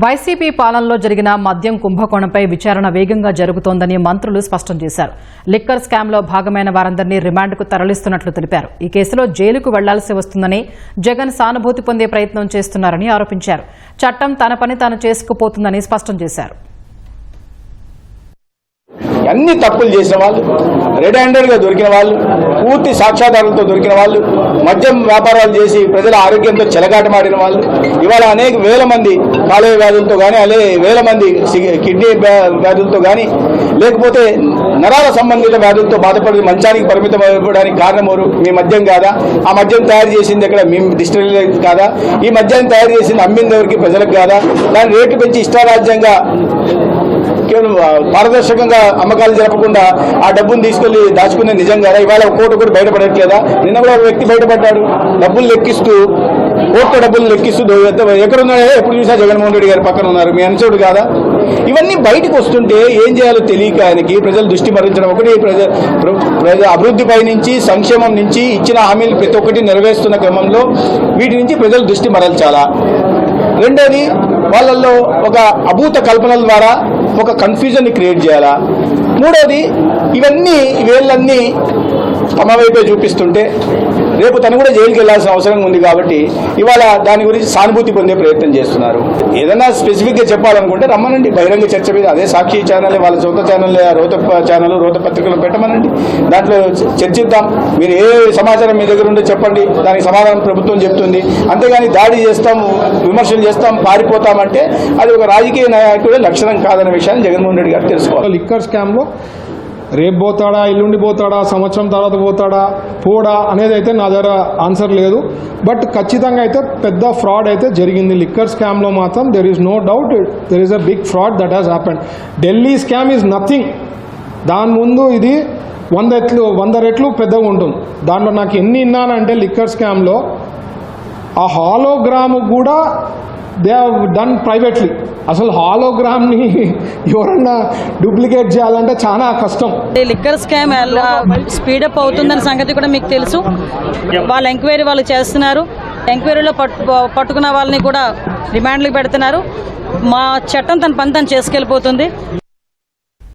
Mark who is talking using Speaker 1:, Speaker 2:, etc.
Speaker 1: YCP పాలనలో జరిగిన మద్యం కుంభకోణంపై విచారణ వేగంగా జరుగుతోందని మంత్రులు స్పష్టం చేశారు. లిక్కర్ స్కామ్లో భాగమైన వారందరినీ రిమాండ్కు తరలిస్తున్నట్లు తెలిపారు. ఈ కేసులో జైలుకు వెళ్ళాల్సి వస్తుందని జగన్ సానుభూతి పొందే ప్రయత్నం చేస్తున్నారని ఆరోపించారు. చట్టం తన పని తాను చేసుకుపోతుందని స్పష్టం చేశారు.
Speaker 2: అన్ని తప్పులు చేసిన వాళ్ళు రెడ్ హ్యాండెడ్గా దొరికిన వాళ్ళు పూర్తి సాక్ష్యాధారాలతో దొరికిన వాళ్ళు మద్యం వ్యాపారాలు చేసి ప్రజల ఆరోగ్యంతో చెలగాటమాడిన వాళ్ళు ఇవాళ అనేక వేల మంది కాలేయ వ్యాధులతో కానీ అదే వేల మంది కిడ్నీ వ్యాధులతో కానీ లేకపోతే నరాల సంబంధిత వ్యాధులతో బాధపడి మంచానికి పరిమితం అవ్వడానికి కారణం ఎవరు? మీ మద్యం కాదా? ఆ మద్యం తయారు చేసింది ఇక్కడ మీ డిస్టిలరీ కాదా? ఈ మద్యాన్ని తయారు చేసింది అమ్మింది ఎవరికి? ప్రజలకు కాదా? దాని రేటు పెంచి ఇష్టారాజ్యంగా కేవలం పారదర్శకంగా అమ్మకాలు జరపకుండా ఆ డబ్బును తీసుకెళ్ళి దాచుకునే నిజం కదా? ఇవాళ ఒక కూడా బయటపడట్లేదా? నిన్న కూడా ఒక వ్యక్తి బయటపడ్డాడు. డబ్బులు లెక్కిస్తూ కోట్ల డబ్బులు లెక్కిస్తూ దో- ఎక్కడున్నాయో ఎప్పుడు చూసా జగన్మోహన్ రెడ్డి గారి పక్కన ఉన్నారు. మీ అనుచరుడు కాదా? ఇవన్నీ బయటకు వస్తుంటే ఏం చేయాలో తెలియక ఆయనకి ప్రజలు దృష్టి మరించడం ఒకటి. ప్రజ అభివృద్ధిపై నుంచి సంక్షేమం నుంచి ఇచ్చిన హామీలు ప్రతి ఒక్కటి నెరవేరుస్తున్న క్రమంలో వీటి నుంచి ప్రజలు దృష్టి మరల్చాలా? రెండోది వాళ్ళల్లో ఒక అభూత కల్పనల ద్వారా ఒక కన్ఫ్యూజన్ క్రియేట్ చేయాలా? మూడోది ఇవన్నీ వేళ్ళన్నీ తమ వైపే చూపిస్తుంటే రేపు తను కూడా జైలుకి వెళ్ళాల్సిన అవసరం ఉంది కాబట్టి ఇవాళ దాని గురించి సానుభూతి పొందే ప్రయత్నం చేస్తున్నారు. ఏదైనా స్పెసిఫిక్గా చెప్పాలనుకుంటే రమ్మనండి. బహిరంగ చర్చ మీద అదే సాక్షి ఛానల్ వాళ్ళ సొంత ఛానల్ రోత ఛానల్ రోత పత్రికలు పెట్టమనండి. దాంట్లో చర్చిద్దాం. మీరు ఏ సమాచారం మీ దగ్గర ఉందో చెప్పండి. దానికి సమాధానం ప్రభుత్వం చెప్తుంది. అంతేగాని దాడి చేస్తాం విమర్శలు చేస్తాం పారిపోతామంటే అది ఒక రాజకీయ నాయకుడి లక్షణం కాదనే విషయాన్ని జగన్మోహన్ రెడ్డి గారు తెలుసుకోవాలి.
Speaker 3: లిక్కర్ స్కామ్లో రేపు పోతాడా ఎల్లుండి పోతాడా సంవత్సరం తర్వాత పోతాడా పోడా అనేది అయితే నా దగ్గర ఆన్సర్ లేదు. బట్ ఖచ్చితంగా అయితే పెద్ద ఫ్రాడ్ అయితే జరిగింది. లిక్కర్ స్కామ్లో మాత్రం there is no doubt there is a big fraud that has happened Delhi scam is nothing దాని ముందు ఇది వంద ఎట్లు వంద రెట్లు పెద్దగా ఉంటుంది. దాంట్లో నాకు ఎన్ని విన్నానంటే లిక్కర్ స్కామ్లో ఆ హాలోగ్రామ్ కూడా దే డన్ ప్రైవేట్లీ అసలు హాలోగ్రామ్ని ఎవరన్నా డూప్లికేట్ చేయాలంటే చాలా కష్టం.
Speaker 4: ఈ లిక్కర్ స్కామ్ స్పీడప్ అవుతుందన్న సంగతి కూడా మీకు తెలుసు. వాళ్ళ ఎంక్వైరీ వాళ్ళు చేస్తున్నారు. ఎంక్వైరీలో పట్టు పట్టుకున్న వాళ్ళని కూడా రిమాండ్లకు పెడుతున్నారు. మా చట్టం తన పని తను చేసుకెళ్ళిపోతుంది.